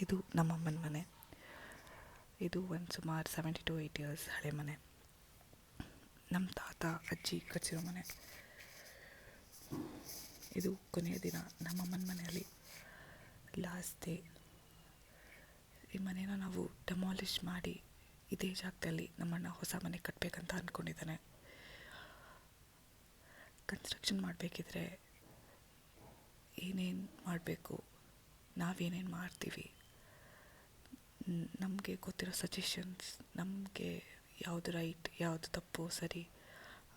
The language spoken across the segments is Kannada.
ಇದು ನಮ್ಮಮ್ಮನ ಮನೆ. ಇದು ಒಂದು ಸುಮಾರು ಸೆವೆಂಟಿ ಟು ಏಯ್ಟ್ ಇಯರ್ಸ್ ಹಳೆ ಮನೆ. ನಮ್ಮ ತಾತ, ಅಜ್ಜಿ ಕಚ್ಚಿರೋ ಮನೆ. ಇದು ಕೊನೆಯ ದಿನ ನಮ್ಮಮ್ಮನ ಮನೆಯಲ್ಲಿ. ಲಾಸ್ಟ್ ಡೇ ಈ ಮನೇನ ನಾವು ಡೆಮಾಲಿಷ್ ಮಾಡಿ ಇದೇ ಜಾಗದಲ್ಲಿ ನಮ್ಮಣ್ಣ ಹೊಸ ಮನೆ ಕಟ್ಟಬೇಕಂತ ಅಂದ್ಕೊಂಡಿದ್ದಾನೆ ಕನ್ಸ್ಟ್ರಕ್ಷನ್ ಮಾಡಬೇಕಿದ್ರೆ ಏನೇನು ಮಾಡಬೇಕು? ನಾವೇನೇನು ಮಾಡ್ತೀವಿ? ನಮಗೆ ಗೊತ್ತಿರೋ ಸಜೆಷನ್ಸ್ ನಮಗೆ ಯಾವುದು ರೈಟ್ ಯಾವುದು ತಪ್ಪು, ಸರಿ,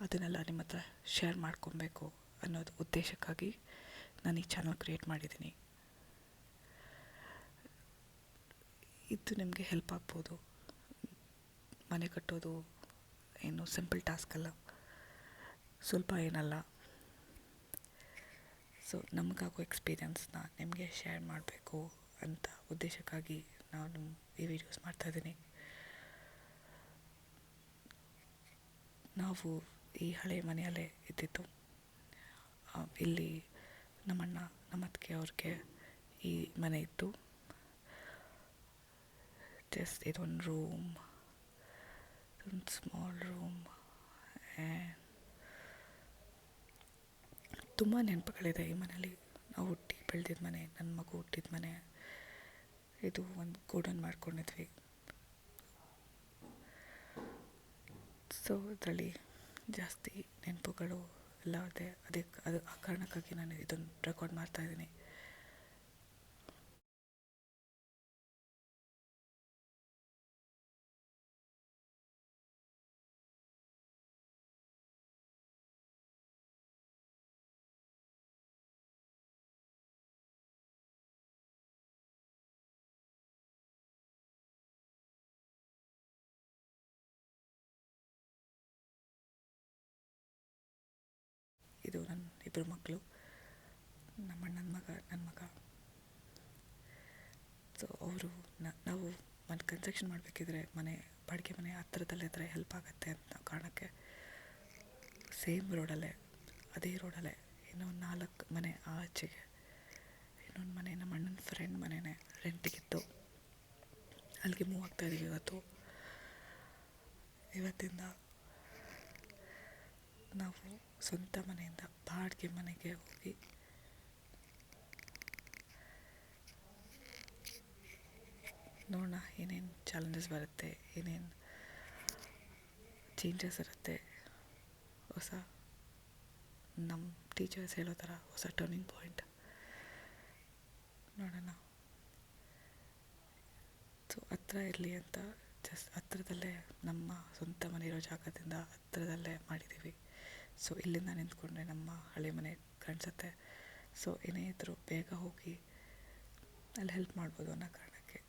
ಅದನ್ನೆಲ್ಲ ನಿಮ್ಮ ಹತ್ರ ಶೇರ್ ಮಾಡ್ಕೊಬೇಕು ಅನ್ನೋದು ಉದ್ದೇಶಕ್ಕಾಗಿ ನಾನು ಈ ಚಾನಲ್ ಕ್ರಿಯೇಟ್ ಮಾಡಿದ್ದೀನಿ. ಇದು ನಿಮಗೆ ಹೆಲ್ಪ್ ಆಗ್ಬೋದು. ಮನೆ ಕಟ್ಟೋದು ಏನು ಸಿಂಪಲ್ ಟಾಸ್ಕ್ ಅಲ್ಲ. ಸ್ವಲ್ಪ ಏನಲ್ಲ. ಸೊ ನಮಗಾಗೋ ಎಕ್ಸ್ಪೀರಿಯನ್ಸ್ನ ನಿಮಗೆ ಶೇರ್ ಮಾಡಬೇಕು ಅಂತ ಉದ್ದೇಶಕ್ಕಾಗಿ ನಾನು ಈ ವಿಡಿಯೋಸ್ ಮಾಡ್ತಾಯಿದ್ದೀನಿ ನಾವು ಈ ಹಳೆ ಮನೆಯಲ್ಲೇ ಇದ್ದಿದ್ದು. ಇಲ್ಲಿ ನಮ್ಮಣ್ಣ, ನಮ್ಮ ಅತ್ತಿಗೆ ಅವ್ರಿಗೆ ಈ ಮನೆ ಇತ್ತು. ಜಸ್ಟ್ ಇದೊಂದು ರೂಮ್ ಒಂದು ಸ್ಮಾಲ್ ರೂಮ್ ತುಂಬ ನೆನಪುಗಳಿದೆ ಈ ಮನೇಲಿ ನಾವು ಹುಟ್ಟಿ ಬೆಳೆದಿದ್ದ ಮನೆ, ನನ್ನ ಮಗು ಹುಟ್ಟಿದ ಮನೆ. ಇದು ಒಂದು ಗೋಡನ್ ಮಾಡ್ಕೊಂಡಿದ್ವಿ ಸೊ ಅದರಲ್ಲಿ ಜಾಸ್ತಿ ನೆನಪುಗಳು ಎಲ್ಲ ಇದೆ ಅದಕ್ಕೆ ಅದು ಆ ಕಾರಣಕ್ಕಾಗಿ ನಾನು ಇದನ್ನು ರೆಕಾರ್ಡ್ ಮಾಡ್ತಾ ಇದು ನನ್ನ ಇಬ್ಬರು ಮಕ್ಕಳು, ನಮ್ಮ ಅಣ್ಣನ ಮಗ ನನ್ನ ಮಗ. ಸೊ ಅವರು ನಾವು ಮನೆ ಕನ್ಸ್ಟ್ರಕ್ಷನ್ ಮಾಡಬೇಕಿದ್ರೆ ಮನೆ, ಬಾಡಿಗೆ ಮನೆ ಹತ್ತಿರದಲ್ಲಿದ್ದರೆ ಹೆಲ್ಪ್ ಆಗುತ್ತೆ ಅಂತ ಕಾರಣಕ್ಕೆ ಸೇಮ್ ರೋಡಲ್ಲೇ ಅದೇ ರೋಡಲ್ಲೇ ಇನ್ನೊಂದು ನಾಲ್ಕು ಮನೆ ಆಚೆಗೆ, ಇನ್ನೊಂದು ಮನೆ ನಮ್ಮ ಅಣ್ಣನ ಫ್ರೆಂಡ್ ಮನೆಯೇ ರೆಂಟಿಗಿತ್ತು ಅಲ್ಲಿಗೆ ಮೂವ್ ಆಗ್ತಾ ಇದ್ದೀವಿ ಇವತ್ತು. ಇವತ್ತಿಂದ ನಾವು ಸ್ವಂತ ಮನೆಯಿಂದ ಬಾಡಿಗೆ ಮನೆಗೆ ಹೋಗಿ ನೋಡೋಣ ಏನೇನು ಚಾಲೆಂಜಸ್ ಬರುತ್ತೆ, ಏನೇನು ಚೇಂಜಸ್ ಇರುತ್ತೆ. ಹೊಸ ನಮ್ಮ ಟೀಚರ್ಸ್ ಹೇಳೋ ಥರ ಹೊಸ ಟರ್ನಿಂಗ್ ಪಾಯಿಂಟ್ ನೋಡೋಣ. ಸೊ ಹತ್ರ ಇರಲಿ ಅಂತ ಜಸ್ಟ್ ಹತ್ರದಲ್ಲೇ ನಮ್ಮ ಸ್ವಂತ ಮನೆ ಇರೋ ಜಾಗದಿಂದ ಹತ್ರದಲ್ಲೇ ಮಾಡಿದ್ದೀವಿ. ಸೊ ಇಲ್ಲಿಂದ ನಿಂತ್ಕೊಂಡ್ರೆ ನಮ್ಮ ಹಳೆ ಮನೆ ಕಾಣಿಸುತ್ತೆ. ಸೊ ಏನೇ ಇದ್ದರೂ ಬೇಗ ಹೋಗಿ ಅಲ್ಲಿ ಹೆಲ್ಪ್ ಮಾಡ್ಬೋದು ಅನ್ನೋ ಕಾರಣಕ್ಕೆ.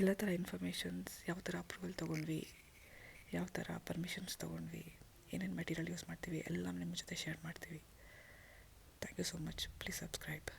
ಎಲ್ಲ ಥರ ಇನ್ಫಾರ್ಮೇಷನ್ಸ್ ಯಾವ ಥರ ಅಪ್ರೂವಲ್ ತೊಗೊಂಡ್ವಿ, ಯಾವ ಥರ ಪರ್ಮಿಷನ್ಸ್ ತೊಗೊಂಡ್ವಿ, ಏನೇನು ಮೆಟೀರಿಯಲ್ ಯೂಸ್ ಮಾಡ್ತೀವಿ ಎಲ್ಲ ನಿಮ್ಮ ಜೊತೆ ಶೇರ್ ಮಾಡ್ತೀವಿ. Thank you so much please subscribe